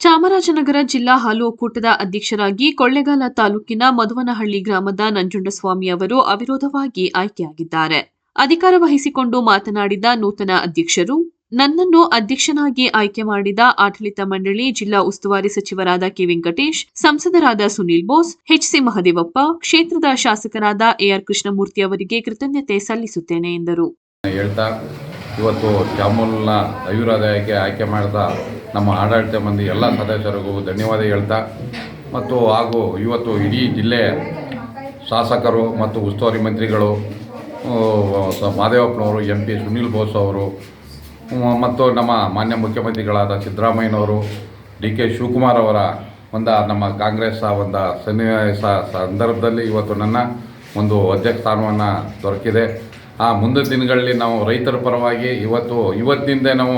ಚಾಮರಾಜನಗರ ಜಿಲ್ಲಾ ಹಾಲು ಒಕ್ಕೂಟದ ಅಧ್ಯಕ್ಷರಾಗಿ ಕೊಳ್ಳೆಗಾಲ ತಾಲೂಕಿನ ಮಧುವನಹಳ್ಳಿ ಗ್ರಾಮದ ನಂಜುಂಡಸ್ವಾಮಿ ಅವರು ಅವಿರೋಧವಾಗಿ ಆಯ್ಕೆಯಾಗಿದ್ದಾರೆ. ಅಧಿಕಾರ ವಹಿಸಿಕೊಂಡು ಮಾತನಾಡಿದ ನೂತನ ಅಧ್ಯಕ್ಷರು, ನನ್ನನ್ನು ಅಧ್ಯಕ್ಷನಾಗಿ ಆಯ್ಕೆ ಮಾಡಿದ ಆಡಳಿತ ಮಂಡಳಿ ಜಿಲ್ಲಾ ಉಸ್ತುವಾರಿ ಸಚಿವರಾದ ಕೆ ವೆಂಕಟೇಶ್, ಸಂಸದರಾದ ಸುನೀಲ್ ಬೋಸ್ ಎಚ್ಸಿ ಮಹದೇವಪ್ಪ, ಕ್ಷೇತ್ರದ ಶಾಸಕರಾದ ಎಆರ್ ಕೃಷ್ಣಮೂರ್ತಿ ಅವರಿಗೆ ಕೃತಜ್ಞತೆ ಸಲ್ಲಿಸುತ್ತೇನೆ ಎಂದರು. ಇವತ್ತು ಚಾಮುಲ್ನ ಅವಿರೋಧಕ್ಕೆ ಆಯ್ಕೆ ಮಾಡಿದ ನಮ್ಮ ಆಡಳಿತ ಮಂದಿ ಎಲ್ಲ ಸದಸ್ಯರಿಗೂ ಧನ್ಯವಾದ ಹೇಳ್ತಾ, ಮತ್ತು ಹಾಗೂ ಇವತ್ತು ಇಡೀ ಜಿಲ್ಲೆ ಶಾಸಕರು ಮತ್ತು ಉಸ್ತುವಾರಿ ಮಂತ್ರಿಗಳು ಮಾದೇವಪ್ಪನವರು, ಎಂ ಪಿ ಸುನೀಲ್ ಬೋಸ್ ಅವರು ಮತ್ತು ನಮ್ಮ ಮಾನ್ಯ ಮುಖ್ಯಮಂತ್ರಿಗಳಾದ ಸಿದ್ದರಾಮಯ್ಯನವರು, ಡಿ ಕೆ ಶಿವಕುಮಾರ್ ಅವರ ಒಂದು ನಮ್ಮ ಕಾಂಗ್ರೆಸ್ ಒಂದು ಸನ್ನಿವೇಶ ಸಂದರ್ಭದಲ್ಲಿ ಇವತ್ತು ನನ್ನ ಒಂದು ಅಧ್ಯಕ್ಷ ಸ್ಥಾನವನ್ನು ದೊರಕಿದೆ. ಆ ಮುಂದಿನ ದಿನಗಳಲ್ಲಿ ನಾವು ರೈತರ ಪರವಾಗಿ ಇವತ್ತು ಇವತ್ತಿನಿಂದ ನಾವು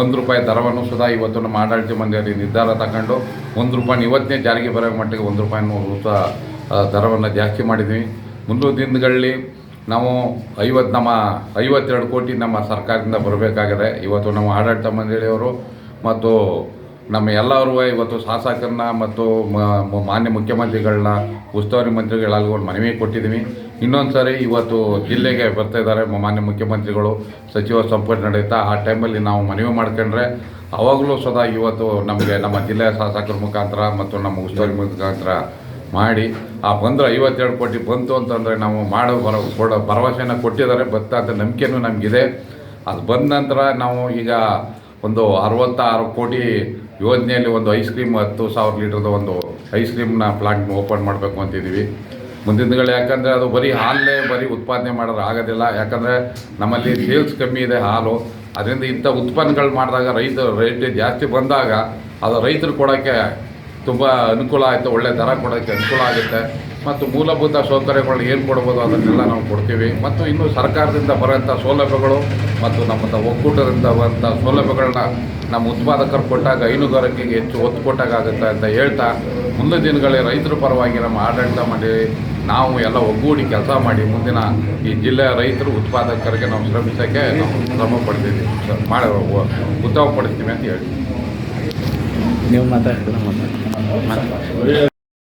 ಒಂದು ರೂಪಾಯಿ ದರವನ್ನು ಸುಧಾ ಇವತ್ತು ನಮ್ಮ ಆಡಳಿತ ಮಂಡಳಿ ನಿರ್ಧಾರ ತಗೊಂಡು ಒಂದು ರೂಪಾಯಿ ಇವತ್ತಿನ ಜಾರಿಗೆ ಬರೋ ಮಟ್ಟಿಗೆ ಒಂದು ರೂಪಾಯಿನೂ ಸಹ ದರವನ್ನು ಜಾಸ್ತಿ ಮಾಡಿದ್ದೀವಿ. ಮುಂದಿನ ದಿನಗಳಲ್ಲಿ ನಾವು ಐವತ್ತು ನಮ್ಮ ಐವತ್ತೆರಡು ಕೋಟಿ ನಮ್ಮ ಸರ್ಕಾರದಿಂದ ಬರಬೇಕಾಗಿದೆ. ಇವತ್ತು ನಮ್ಮ ಆಡಳಿತ ಮಂಡಳಿಯವರು ಮತ್ತು ನಮ್ಮ ಎಲ್ಲರೂ ಇವತ್ತು ಶಾಸಕರನ್ನ ಮತ್ತು ಮಾನ್ಯ ಮುಖ್ಯಮಂತ್ರಿಗಳನ್ನ, ಉಸ್ತುವಾರಿ ಮಂತ್ರಿಗಳಲ್ಲಿ ಒಂದು ಮನವಿ ಕೊಟ್ಟಿದ್ದೀವಿ ಇನ್ನೊಂದು ಸಾರಿ ಇವತ್ತು ಜಿಲ್ಲೆಗೆ ಬರ್ತಾ ಇದ್ದಾರೆ ಮಾನ್ಯ ಮುಖ್ಯಮಂತ್ರಿಗಳು, ಸಚಿವ ಸಂಪುಟ ನಡೀತಾ ಆ ಟೈಮಲ್ಲಿ ನಾವು ಮನವಿ ಮಾಡ್ಕೊಂಡ್ರೆ ಅವಾಗಲೂ ಸದಾ ಇವತ್ತು ನಮಗೆ ನಮ್ಮ ಜಿಲ್ಲೆಯ ಶಾಸಕರ ಮುಖಾಂತರ ಮತ್ತು ನಮ್ಮ ಉಸ್ತುವಾರಿ ಮುಖಾಂತರ ಮಾಡಿ, ಆ ಬಂದರೆ ಐವತ್ತೆರಡು ಕೋಟಿ ಬಂತು ಅಂತಂದರೆ ನಾವು ಮಾಡೋ ಬರ ಕೊಡೋ ಭರವಸೆನ ಕೊಟ್ಟಿದ್ದಾರೆ. ಬತ್ತ ಅಂತ ನಂಬಿಕೆನೂ ನಮಗಿದೆ. ಅದು ಬಂದ ನಂತರ ನಾವು ಈಗ ಒಂದು ಅರವತ್ತಾರು ಕೋಟಿ ಯೋಜನೆಯಲ್ಲಿ ಒಂದು ಐಸ್ ಕ್ರೀಮ್ ಹತ್ತು ಸಾವಿರ ಲೀಟ್ರದ ಒಂದು ಐಸ್ ಕ್ರೀಮ್ನ ಪ್ಲಾಂಟ್ನ ಓಪನ್ ಮಾಡಬೇಕು ಅಂತಿದ್ದೀವಿ. ಮುಂದಿನ ದಿನಗಳು ಯಾಕಂದರೆ ಅದು ಬರೀ ಹಾಲನ್ನೇ ಬರೀ ಉತ್ಪಾದನೆ ಮಾಡೋದು ಆಗೋದಿಲ್ಲ. ಯಾಕಂದರೆ ನಮ್ಮಲ್ಲಿ ಸೇಲ್ಸ್ ಕಮ್ಮಿ ಇದೆ ಹಾಲು. ಅದರಿಂದ ಇಂಥ ಉತ್ಪನ್ನಗಳು ಮಾಡಿದಾಗ ರೈತ ರೇಟ್ ಜಾಸ್ತಿ ಬಂದಾಗ ಅದು ರೈತರು ಕೊಡೋಕ್ಕೆ ತುಂಬ ಅನುಕೂಲ ಆಯಿತು, ಒಳ್ಳೆ ದರ ಕೊಡೋಕ್ಕೆ ಅನುಕೂಲ ಆಗುತ್ತೆ. ಮತ್ತು ಮೂಲಭೂತ ಸೌಕರ್ಯಗಳು ಏನು ಕೊಡ್ಬೋದು ಅದನ್ನೆಲ್ಲ ನಾವು ಕೊಡ್ತೀವಿ. ಮತ್ತು ಇನ್ನು ಸರ್ಕಾರದಿಂದ ಬರೋಂಥ ಸೌಲಭ್ಯಗಳು ಮತ್ತು ನಮ್ಮಂಥ ಒಕ್ಕೂಟದಿಂದ ಬರೋಂಥ ಸೌಲಭ್ಯಗಳನ್ನ ನಮ್ಮ ಉತ್ಪಾದಕರು ಕೊಟ್ಟಾಗ ಹೈನುಗಾರಿಕೆಗೆ ಹೆಚ್ಚು ಒತ್ತು ಕೊಟ್ಟಾಗ ಆಗುತ್ತೆ ಅಂತ ಹೇಳ್ತಾ, ಮುಂದಿನ ದಿನಗಳಲ್ಲಿ ರೈತರ ಪರವಾಗಿ ನಮ್ಮ ಆಡಳಿತ ಮಾಡಿ, ನಾವು ಎಲ್ಲ ಒಗ್ಗೂಡಿ ಕೆಲಸ ಮಾಡಿ ಮುಂದಿನ ಈ ಜಿಲ್ಲೆಯ ರೈತರು, ಉತ್ಪಾದಕರಿಗೆ ನಾವು ಶ್ರಮಿಸೋಕ್ಕೆ ನಾವು ಶ್ರಮ ಪಡ್ತೀವಿ. ಮಾಡಿ ಉತ್ತಮ ಪಡಿಸ್ತೀವಿ ಅಂತ ಹೇಳ್ತೀವಿ ನೀವು ಮಾತಾಡ್ತೀರಾ ಮಾತಾಡಿ